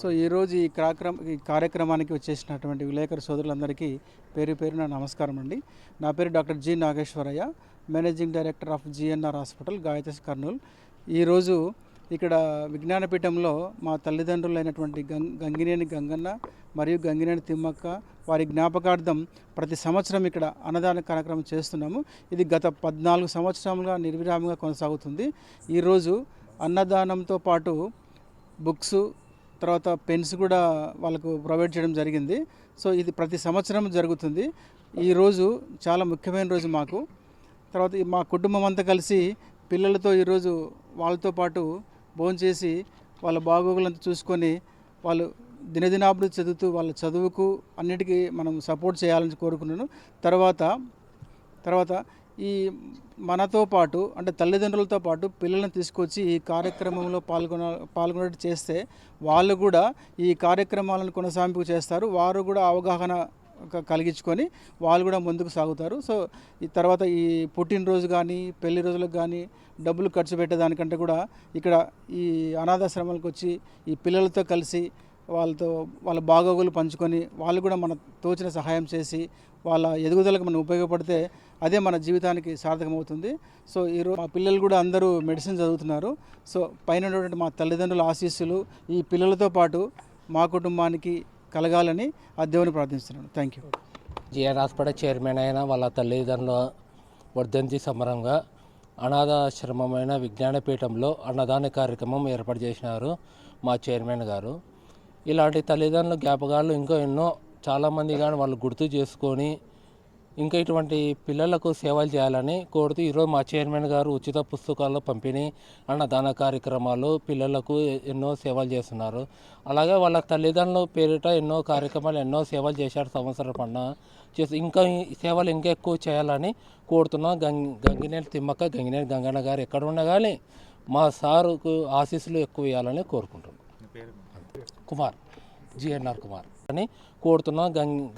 So ఈరోజు ఈ కార్యక్రమ ఈ కార్యక్రమానికి వచ్చేసినటువంటి విలేకరు సోదరులందరికీ పేరు పేరున నమస్కారం అండి. నా పేరు doctor G Nageswarayya managing director of GNR hospital Gayatri Kurnool. ఈరోజు ఇక్కడ విజ్ఞానపీఠంలో మా తల్లిదండ్రులైనటువంటి గం గంగినేని గంగన్న మరియు గంగినేని తిమ్మక్క వారి జ్ఞాపకార్థం ప్రతి సంవత్సరం ఇక్కడ అన్నదాన కార్యక్రమం చేస్తున్నాము. ఇది గత పద్నాలుగు సంవత్సరాలుగా నిర్విరామంగా కొనసాగుతుంది. ఈరోజు అన్నదానంతో పాటు బుక్స్ తర్వాత పెన్స్ కూడా వాళ్ళకు ప్రొవైడ్ చేయడం జరిగింది. సో ఇది ప్రతి సంవత్సరం జరుగుతుంది. ఈరోజు చాలా ముఖ్యమైన రోజు మాకు. తర్వాత మా కుటుంబం అంతా కలిసి పిల్లలతో ఈరోజు వాళ్ళతో పాటు భోంచేసి వాళ్ళ బాగోగులంతా చూసుకొని వాళ్ళు దినదినాభివృద్ధి చదువుతూ వాళ్ళ చదువుకు అన్నిటికీ మనం సపోర్ట్ చేయాలని కోరుకున్నాను. తర్వాత తర్వాత ఈ మనతో పాటు అంటే తల్లిదండ్రులతో పాటు పిల్లల్ని తీసుకొచ్చి ఈ కార్యక్రమంలో పాల్గొన పాల్గొనేట్టు చేస్తే వాళ్ళు కూడా ఈ కార్యక్రమాలను కొనసాగింపు చేస్తారు. వారు కూడా అవగాహన కలిగించుకొని వాళ్ళు కూడా ముందుకు సాగుతారు. సో ఈ తర్వాత ఈ పుట్టినరోజు కానీ పెళ్ళి రోజులకు కానీ డబ్బులు ఖర్చు పెట్టేదానికంటే కూడా ఇక్కడ ఈ అనాథాశ్రమాలకు వచ్చి ఈ పిల్లలతో కలిసి వాళ్ళతో వాళ్ళ బాగోగులు పంచుకొని వాళ్ళు కూడా మన తోచిన సహాయం చేసి వాళ్ళ ఎదుగుదలకు మనం ఉపయోగపడితే అదే మన జీవితానికి సార్థకమవుతుంది. సో ఈరోజు మా పిల్లలు కూడా అందరూ మెడిసిన్ చదువుతున్నారు. సో పైన ఉన్నటువంటి మా తల్లిదండ్రుల ఆశీస్సులు ఈ పిల్లలతో పాటు మా కుటుంబానికి కలగాలని ఆ దేవుని ప్రార్థిస్తున్నాను. Thank you. GR hospital chairman అయిన వాళ్ళ తల్లిదండ్రుల వర్ధంతి సమరంగా అనాథాశ్రమమైన విజ్ఞానపీఠంలో అన్నదాన కార్యక్రమం ఏర్పాటు చేసినారు మా చైర్మన్ గారు. ఇలాంటి తల్లిదండ్రుల జ్ఞాపకాలు ఇంకా ఎన్నో చాలామంది కానీ వాళ్ళు గుర్తు చేసుకొని ఇంకా ఇటువంటి పిల్లలకు సేవలు చేయాలని కోరుతూ ఈరోజు మా చైర్మన్ గారు ఉచిత పుస్తకాల్లో పంపిణీ అన్నదాన కార్యక్రమాలు పిల్లలకు ఎన్నో సేవలు చేస్తున్నారు. అలాగే వాళ్ళ తల్లిదండ్రులు పేరిట ఎన్నో కార్యక్రమాలు ఎన్నో సేవలు చేశారు సంవత్సరం పన్న చేసి ఇంకా ఈ సేవలు ఇంకా ఎక్కువ చేయాలని కోరుతున్నాం. గంగి గంగినేని తిమ్మక్క గంగినేని గంగన్న గారు ఎక్కడ ఉన్నా కానీ మా సారుకు ఆశీస్సులు ఎక్కువ ఇవ్వాలని కోరుకుంటున్నాం. కుమార్ జిఎన్ఆర్ కుమార్. అని కోరుతున్నాం గంగ్